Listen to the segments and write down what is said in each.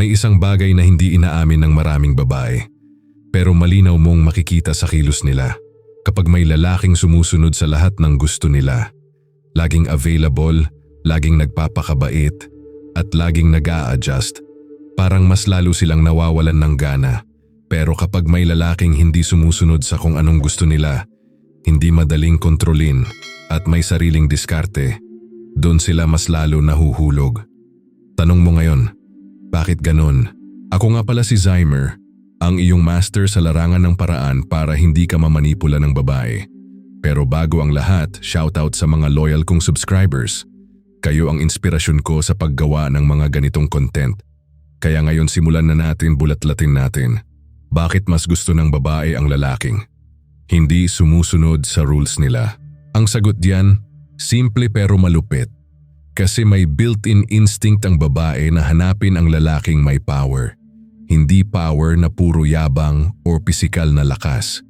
May isang bagay na hindi inaamin ng maraming babae. Pero malinaw mong makikita sa kilos nila. Kapag may lalaking sumusunod sa lahat ng gusto nila. Laging available, laging nagpapakabait, at laging nag adjust parang mas lalo silang nawawalan ng gana. Pero kapag may lalaking hindi sumusunod sa kung anong gusto nila, hindi madaling kontrolin at may sariling diskarte, doon sila mas lalo nahuhulog. Tanong mo ngayon, bakit ganon? Ako nga pala si Zymer, ang iyong master sa larangan ng paraan para hindi ka mamanipula ng babae. Pero bago ang lahat, shoutout sa mga loyal kong subscribers. Kayo ang inspirasyon ko sa paggawa ng mga ganitong content. Kaya ngayon simulan na natin bulat-latin natin. Bakit mas gusto ng babae ang lalaking? Hindi sumusunod sa rules nila. Ang sagot diyan, simple pero malupit. Kasi may built-in instinct ang babae na hanapin ang lalaking may power. Hindi power na puro yabang o pisikal na lakas,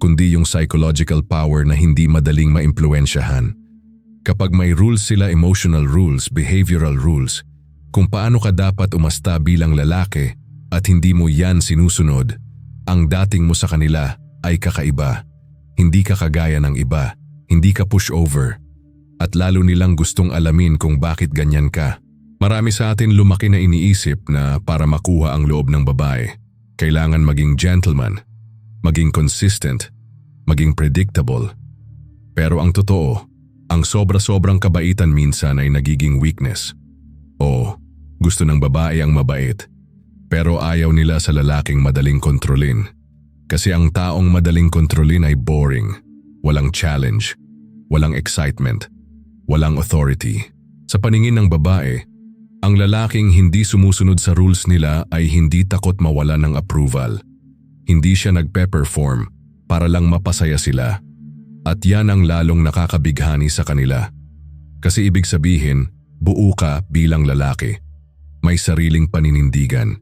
kundi yung psychological power na hindi madaling maimpluensyahan. Kapag may rules sila emotional rules, behavioral rules, kung paano ka dapat umasta bilang lalaki at hindi mo yan sinusunod, ang dating mo sa kanila ay kakaiba. Hindi ka kagaya ng iba, hindi ka pushover. At lalo nilang gustong alamin kung bakit ganyan ka. Marami sa atin lumaki na iniisip na para makuha ang loob ng babae, kailangan maging gentleman, maging consistent, maging predictable. Pero ang totoo, ang sobra-sobrang kabaitan minsan ay nagiging weakness. O, gusto ng babae ang mabait, pero ayaw nila sa lalaking madaling kontrolin. Kasi ang taong madaling kontrolin ay boring, walang challenge, walang excitement, walang authority. Sa paningin ng babae, ang lalaking hindi sumusunod sa rules nila ay hindi takot mawala ng approval. Hindi siya nagpe-perform para lang mapasaya sila. At yan ang lalong nakakabighani sa kanila. Kasi ibig sabihin, buo ka bilang lalaki. May sariling paninindigan.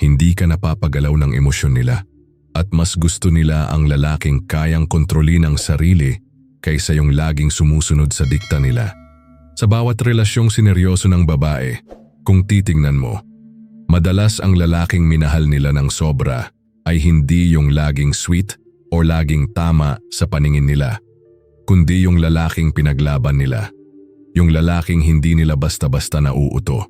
Hindi ka napapagalaw ng emosyon nila. At mas gusto nila ang lalaking kayang kontrolin ang sarili kaysa yung laging sumusunod sa dikta nila. Sa bawat relasyong sineryoso ng babae, kung titingnan mo, madalas ang lalaking minahal nila ng sobra ay hindi yung laging sweet o laging tama sa paningin nila, kundi yung lalaking pinaglaban nila. Yung lalaking hindi nila basta-basta nauuto.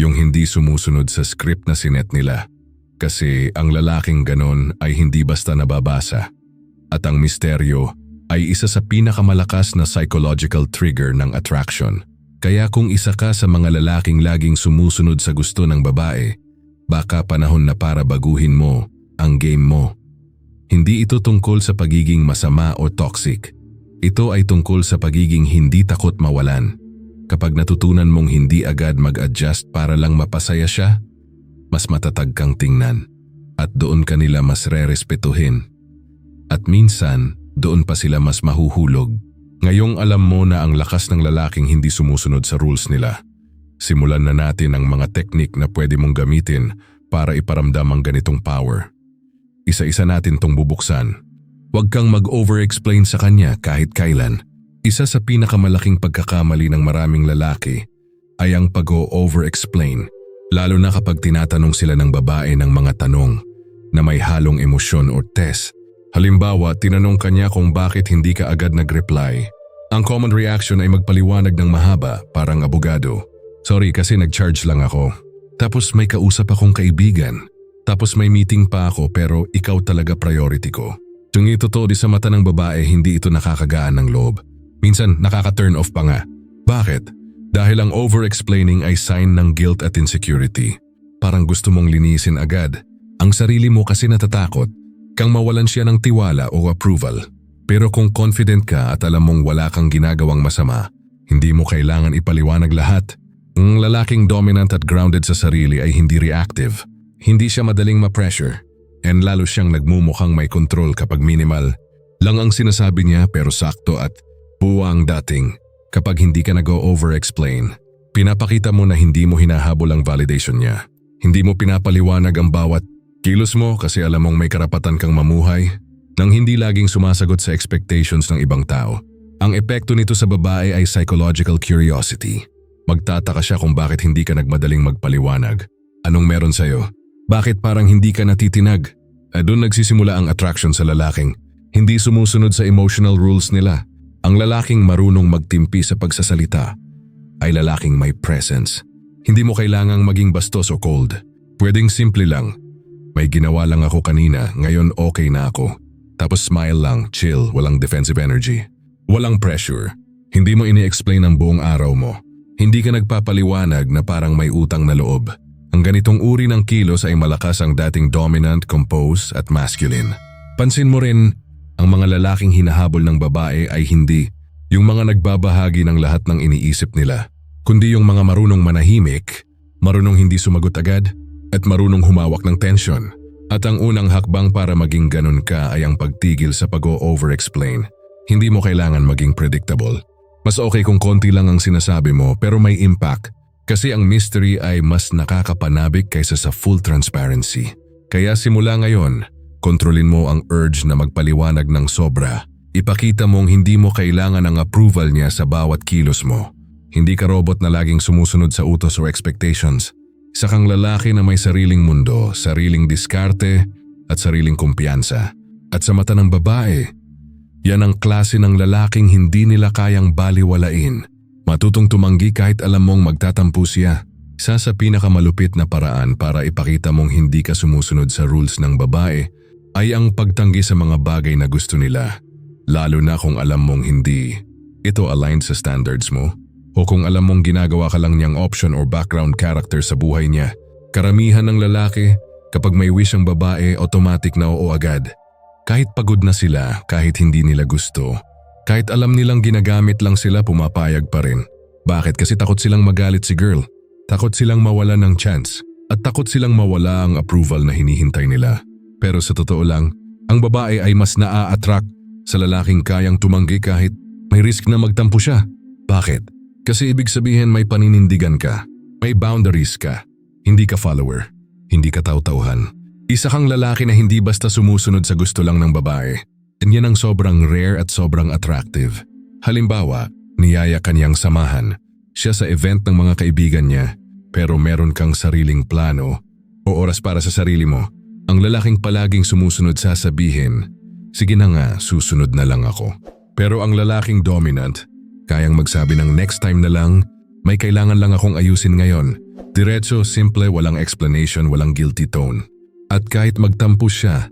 Yung hindi sumusunod sa script na sinet nila. Kasi ang lalaking ganon ay hindi basta nababasa. At ang misteryo ay isa sa pinakamalakas na psychological trigger ng attraction. Kaya kung isa ka sa mga lalaking laging sumusunod sa gusto ng babae, baka panahon na para baguhin mo ang game mo. Hindi ito tungkol sa pagiging masama o toxic. Ito ay tungkol sa pagiging hindi takot mawalan. Kapag natutunan mong hindi agad mag-adjust para lang mapasaya siya, mas matatag kang tingnan at doon kanila mas re-respetuhin. At minsan, doon pa sila mas mahuhulog. Ngayong alam mo na ang lakas ng lalaking hindi sumusunod sa rules nila. Simulan na natin ang mga teknik na pwede mong gamitin para iparamdam ang ganitong power. Isa-isa natin tong bubuksan. Huwag kang mag-over-explain sa kanya kahit kailan. Isa sa pinakamalaking pagkakamali ng maraming lalaki ay ang pag-over-explain Lalo na kapag tinatanong sila ng babae ng mga tanong na may halong emosyon o test. Halimbawa, tinanong kanya kung bakit hindi ka agad nag-reply. Ang common reaction ay magpaliwanag ng mahaba, parang abogado. Sorry kasi nag-charge lang ako. Tapos may kausap akong kaibigan. Tapos may meeting pa ako pero ikaw talaga priority ko. Kung totoo di sa mata ng babae, hindi ito nakakagaan ng loob. Minsan nakaka-turn off pa nga. Bakit? Dahil ang over-explaining ay sign ng guilt at insecurity. Parang gusto mong linisin agad. Ang sarili mo kasi natatakot kang mawalan siya ng tiwala o approval. Pero kung confident ka at alam mong wala kang ginagawang masama, hindi mo kailangan ipaliwanag lahat. Ang lalaking dominant at grounded sa sarili ay hindi reactive. Hindi siya madaling ma-pressure. And lalo siyang nagmumukhang may control kapag minimal. Lang ang sinasabi niya pero sakto at buwang dating. Kapag hindi ka nag-over-explain, pinapakita mo na hindi mo hinahabol ang validation niya. Hindi mo pinapaliwanag ang bawat kilos mo kasi alam mong may karapatan kang mamuhay nang hindi laging sumasagot sa expectations ng ibang tao. Ang epekto nito sa babae ay psychological curiosity. Magtataka siya kung bakit hindi ka nagmadaling magpaliwanag. Anong meron sa'yo? Bakit parang hindi ka natitinag? Eh, doon nagsisimula ang attraction sa lalaking. Hindi sumusunod sa emotional rules nila. Ang lalaking marunong magtimpi sa pagsasalita ay lalaking may presence. Hindi mo kailangang maging bastos o cold. Pwedeng simple lang. May ginawa lang ako kanina, ngayon okay na ako. Tapos smile lang, chill, walang defensive energy. Walang pressure. Hindi mo ini-explain ang buong araw mo. Hindi ka nagpapaliwanag na parang may utang na loob. Ang ganitong uri ng kilos ay malakas ang dating dominant, composed at masculine. Pansin mo rin, ang mga lalaking hinahabol ng babae ay hindi yung mga nagbabahagi ng lahat ng iniisip nila, kundi yung mga marunong manahimik, marunong hindi sumagot agad, at marunong humawak ng tension. At ang unang hakbang para maging ganun ka ay ang pagtigil sa pag-o-over-explain. Hindi mo kailangan maging predictable. Mas okay kung konti lang ang sinasabi mo pero may impact kasi ang mystery ay mas nakakapanabik kaysa sa full transparency. Kaya simula ngayon, kontrolin mo ang urge na magpaliwanag ng sobra. Ipakita mong hindi mo kailangan ang approval niya sa bawat kilos mo. Hindi ka robot na laging sumusunod sa utos o expectations. Isa kang lalaki na may sariling mundo, sariling diskarte at sariling kumpiyansa. At sa mata ng babae, yan ang klase ng lalaking hindi nila kayang baliwalain. Matutong tumanggi kahit alam mong magtatampo siya. Isa sa pinakamalupit na paraan para ipakita mong hindi ka sumusunod sa rules ng babae ay ang pagtanggi sa mga bagay na gusto nila. Lalo na kung alam mong hindi ito aligned sa standards mo o kung alam mong ginagawa ka lang niyang option or background character sa buhay niya. Karamihan ng lalaki, kapag may wish ang babae, automatic na oo agad. Kahit pagod na sila, kahit hindi nila gusto, kahit alam nilang ginagamit lang sila pumapayag pa rin. Bakit? Kasi takot silang magalit si girl. Takot silang mawala ng chance. At takot silang mawala ang approval na hinihintay nila. Pero sa totoo lang, ang babae ay mas naa-attract sa lalaking kayang tumanggi kahit may risk na magtampo siya. Bakit? Kasi ibig sabihin may paninindigan ka. May boundaries ka. Hindi ka follower. Hindi ka taw-tauhan. Isa kang lalaki na hindi basta sumusunod sa gusto lang ng babae. And yan ang sobrang rare at sobrang attractive. Halimbawa, niyaya kanyang samahan. Siya sa event ng mga kaibigan niya, pero meron kang sariling plano o oras para sa sarili mo. Ang lalaking palaging sumusunod sasabihin, sige na nga, susunod na lang ako. Pero ang lalaking dominant, kayang magsabi ng next time na lang, may kailangan lang akong ayusin ngayon. Diretso, simple, walang explanation, walang guilty tone. At kahit magtampo siya,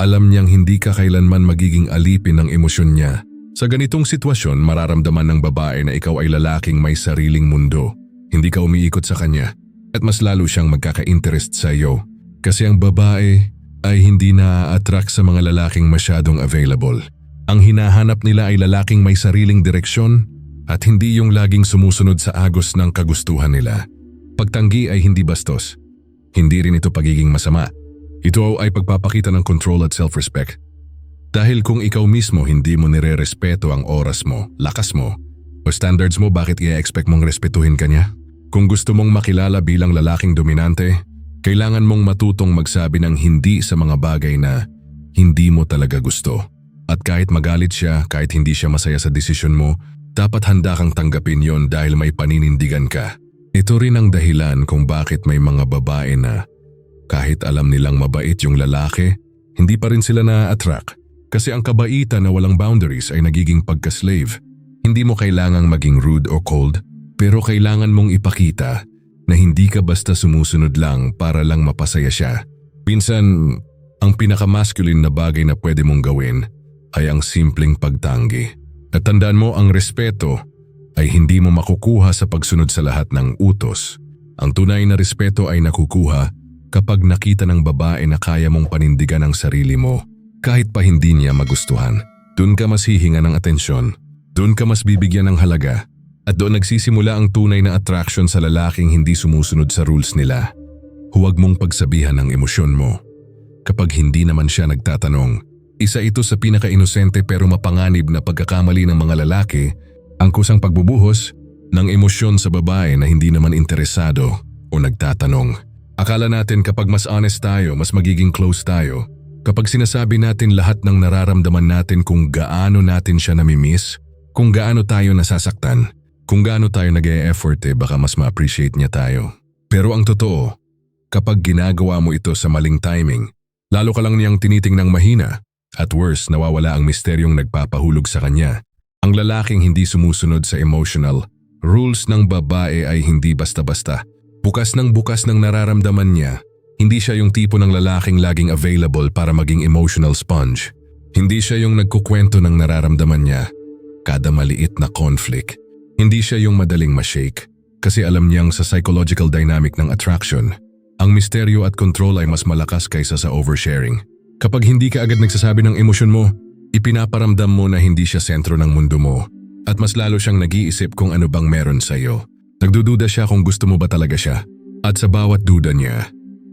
alam niyang hindi ka kailanman magiging alipin ng emosyon niya. Sa ganitong sitwasyon, mararamdaman ng babae na ikaw ay lalaking may sariling mundo. Hindi ka umiikot sa kanya at mas lalo siyang magkaka-interest sa iyo. Kasi ang babae ay hindi na-attract sa mga lalaking masyadong available. Ang hinahanap nila ay lalaking may sariling direksyon at hindi yung laging sumusunod sa agos ng kagustuhan nila. Pagtanggi ay hindi bastos. Hindi rin ito pagiging masama. Ito ay pagpapakita ng control at self-respect. Dahil kung ikaw mismo hindi mo nire-respeto ang oras mo, lakas mo, o standards mo bakit i-expect mong respetuhin ka niya? Kung gusto mong makilala bilang lalaking dominante, kailangan mong matutong magsabi ng hindi sa mga bagay na hindi mo talaga gusto. At kahit magalit siya, kahit hindi siya masaya sa desisyon mo, dapat handa kang tanggapin yon dahil may paninindigan ka. Ito rin ang dahilan kung bakit may mga babae na kahit alam nilang mabait yung lalaki, hindi pa rin sila na-attract kasi ang kabaitan na walang boundaries ay nagiging pagka-slave. Hindi mo kailangang maging rude o cold, pero kailangan mong ipakita na hindi ka basta sumusunod lang para lang mapasaya siya. Pinsan, ang pinaka-masculine na bagay na pwede mong gawin ay ang simpleng pagtanggi. At tandaan mo ang respeto ay hindi mo makukuha sa pagsunod sa lahat ng utos. Ang tunay na respeto ay nakukuha kapag nakita ng babae na kaya mong panindigan ang sarili mo kahit pa hindi niya magustuhan. Doon ka mas hihinga ng atensyon, doon ka mas bibigyan ng halaga, at doon nagsisimula ang tunay na attraction sa lalaking hindi sumusunod sa rules nila. Huwag mong pagsabihan ng emosyon mo. Kapag hindi naman siya nagtatanong, isa ito sa pinaka-inosente pero mapanganib na pagkakamali ng mga lalaki ang kusang pagbubuhos ng emosyon sa babae na hindi naman interesado o nagtatanong. Akala natin kapag mas honest tayo, mas magiging close tayo. Kapag sinasabi natin lahat ng nararamdaman natin kung gaano natin siya namimiss, kung gaano tayo nasasaktan, kung gaano tayo nag effort eh baka mas ma-appreciate niya tayo. Pero ang totoo, kapag ginagawa mo ito sa maling timing. Lalo ka lang niyang tinitingnang mahina. At worse, nawawala ang misteryong nagpapahulog sa kanya. Ang lalaking hindi sumusunod sa emotional rules ng babae ay hindi basta-basta. Bukas ng bukas ng nararamdaman niya, hindi siya yung tipo ng lalaking laging available para maging emotional sponge. Hindi siya yung nagkukwento ng nararamdaman niya kada maliit na conflict. Hindi siya yung madaling ma-shake kasi alam niyang sa psychological dynamic ng attraction, ang misteryo at control ay mas malakas kaysa sa oversharing. Kapag hindi ka agad nagsasabi ng emosyon mo, ipinaparamdam mo na hindi siya sentro ng mundo mo at mas lalo siyang nag-iisip kung ano bang meron sa iyo. Nagdududa siya kung gusto mo ba talaga siya. At sa bawat duda niya,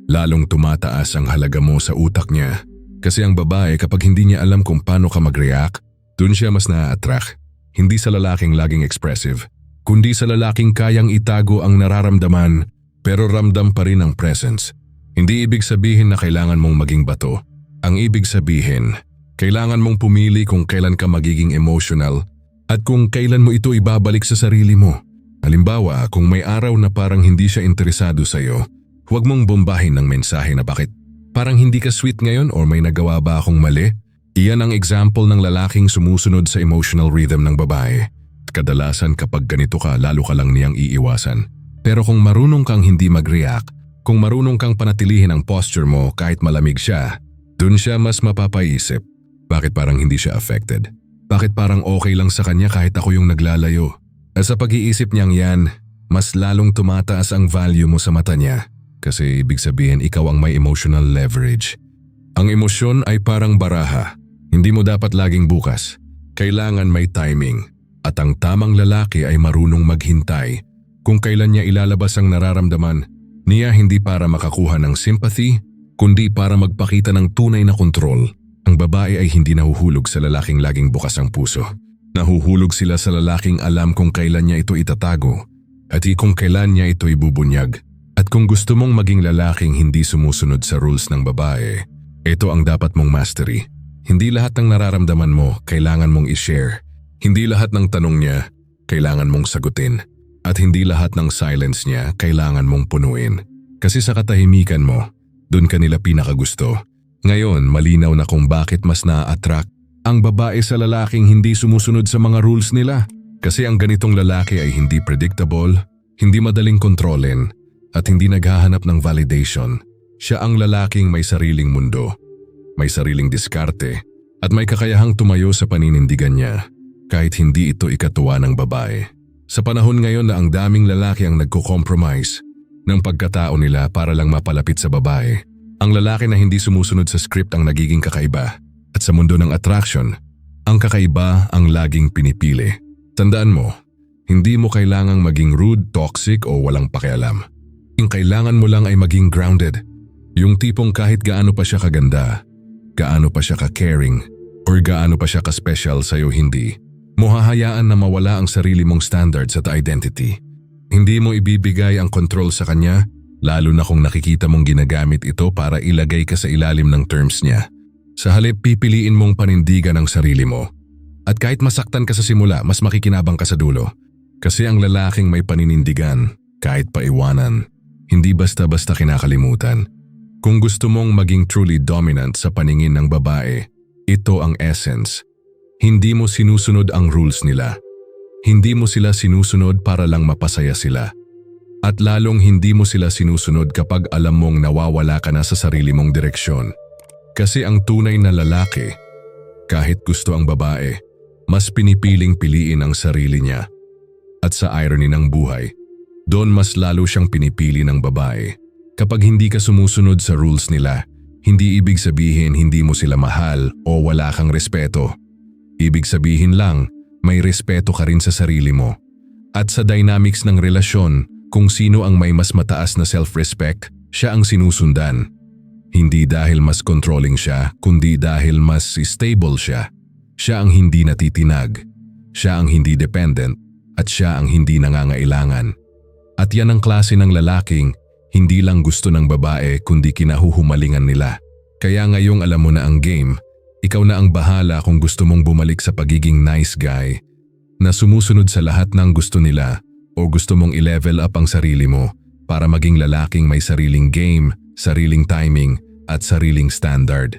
lalong tumataas ang halaga mo sa utak niya. Kasi ang babae kapag hindi niya alam kung paano ka mag-react, dun siya mas na-attract. Hindi sa lalaking laging expressive, kundi sa lalaking kayang itago ang nararamdaman pero ramdam pa rin ang presence. Hindi ibig sabihin na kailangan mong maging bato. Ang ibig sabihin, kailangan mong pumili kung kailan ka magiging emotional at kung kailan mo ito ibabalik sa sarili mo. Halimbawa, kung may araw na parang hindi siya interesado sa iyo, huwag mong bombahin ng mensahe na bakit parang hindi ka sweet ngayon or may nagawa ba akong mali? Iyan ang example ng lalaking sumusunod sa emotional rhythm ng babae. Kadalasan kapag ganito ka, lalo ka lang niyang iiwasan. Pero kung marunong kang hindi mag-react, kung marunong kang panatilihin ang posture mo kahit malamig siya, dun siya mas mapapaisip. Bakit parang hindi siya affected? Bakit parang okay lang sa kanya kahit ako yung naglalayo? At sa pag-iisip niyang yan, mas lalong tumataas ang value mo sa mata niya. Kasi ibig sabihin ikaw ang may emotional leverage. Ang emosyon ay parang baraha. Hindi mo dapat laging bukas. Kailangan may timing. At ang tamang lalaki ay marunong maghintay kung kailan niya ilalabas ang nararamdaman, niya hindi para makakuha ng sympathy, kundi para magpakita ng tunay na kontrol. Ang babae ay hindi nahuhulog sa lalaking laging bukas ang puso. Nahuhulog sila sa lalaking alam kung kailan niya ito itatago at kung kailan niya ito ibubunyag. At kung gusto mong maging lalaking hindi sumusunod sa rules ng babae, ito ang dapat mong mastery. Hindi lahat ng nararamdaman mo kailangan mong i-share. Hindi lahat ng tanong niya kailangan mong sagutin. At hindi lahat ng silence niya kailangan mong punuin. Kasi sa katahimikan mo, dun ka nila pinakagusto. Ngayon, malinaw na kung bakit mas na-attract ang babae sa lalaking hindi sumusunod sa mga rules nila. Kasi ang ganitong lalaki ay hindi predictable, hindi madaling kontrolin, at hindi naghahanap ng validation. Siya ang lalaking may sariling mundo, may sariling diskarte, at may kakayahang tumayo sa paninindigan niya kahit hindi ito ikatuwa ng babae. Sa panahon ngayon na ang daming lalaki ang nagko-compromise ng pagkatao nila para lang mapalapit sa babae, ang lalaki na hindi sumusunod sa script ang nagiging kakaiba. At sa mundo ng attraction, ang kakaiba ang laging pinipili. Tandaan mo, hindi mo kailangang maging rude, toxic o walang pakialam. Ang kailangan mo lang ay maging grounded. Yung tipong kahit gaano pa siya kaganda, gaano pa siya ka-caring, or gaano pa siya ka-special sa'yo hindi, mo hahayaan na mawala ang sarili mong standards at identity. Hindi mo ibibigay ang control sa kanya, lalo na kung nakikita mong ginagamit ito para ilagay ka sa ilalim ng terms niya. Sa halip pipiliin mong panindigan ang sarili mo. At kahit masaktan ka sa simula, mas makikinabang ka sa dulo. Kasi ang lalaking may paninindigan, kahit paiwanan, hindi basta-basta kinakalimutan. Kung gusto mong maging truly dominant sa paningin ng babae, ito ang essence hindi mo sinusunod ang rules nila. Hindi mo sila sinusunod para lang mapasaya sila. At lalong hindi mo sila sinusunod kapag alam mong nawawala ka na sa sarili mong direksyon. Kasi ang tunay na lalaki, kahit gusto ang babae, mas pinipiling piliin ang sarili niya. At sa irony ng buhay, doon mas lalo siyang pinipili ng babae. Kapag hindi ka sumusunod sa rules nila, hindi ibig sabihin hindi mo sila mahal o wala kang respeto. Ibig sabihin lang, may respeto ka rin sa sarili mo. At sa dynamics ng relasyon, kung sino ang may mas mataas na self-respect, siya ang sinusundan. Hindi dahil mas controlling siya, kundi dahil mas stable siya. Siya ang hindi natitinag. Siya ang hindi dependent. At siya ang hindi nangangailangan. At yan ang klase ng lalaking hindi lang gusto ng babae kundi kinahuhumalingan nila. Kaya ngayong alam mo na ang game, ikaw na ang bahala kung gusto mong bumalik sa pagiging nice guy na sumusunod sa lahat ng gusto nila o gusto mong i-level up ang sarili mo para maging lalaking may sariling game, sariling timing, at sariling standard.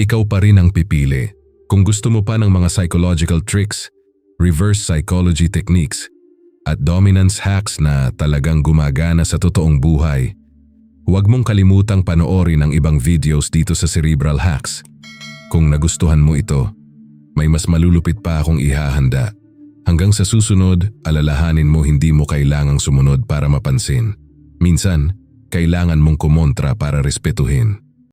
Ikaw pa rin ang pipili. Kung gusto mo pa ng mga psychological tricks, reverse psychology techniques, at dominance hacks na talagang gumagana sa totoong buhay, huwag mong kalimutang panoorin ang ibang videos dito sa Cerebral Hacks. Kung nagustuhan mo ito, may mas malulupit pa akong ihahanda. Hanggang sa susunod, alalahanin mo hindi mo kailangang sumunod para mapansin. Minsan, kailangan mong kumontra para respetuhin.